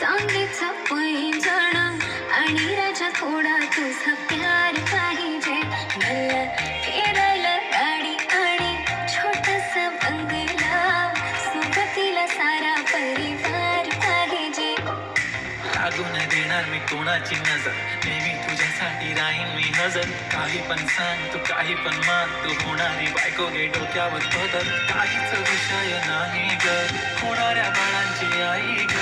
चांदीचं पैंजण आणि राजा थोडा तुझा प्यार पाहिजे. मला फिरायला गाडी आणि छोटस बंगला. सोबतीला सारा परिवार पाहिजे. लागू देणार मी कोणाची नजर? नेहमी तुझ्यासाठी राहीन मी हजर. काही पण सांग तू काही पण मान तू होणारी बायको घे डोक्यावर बदल. काहीच विषय नाही ग. होणाऱ्या बाळांची नाही ग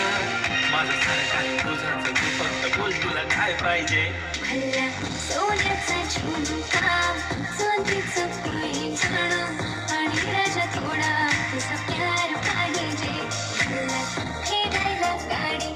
माझा सारखा तुझाच फक्त बोल तुला काय पाहिजे? आणि राजा थोडा तुझा प्यार पाहिजे. भल्ला खेळायला गाडी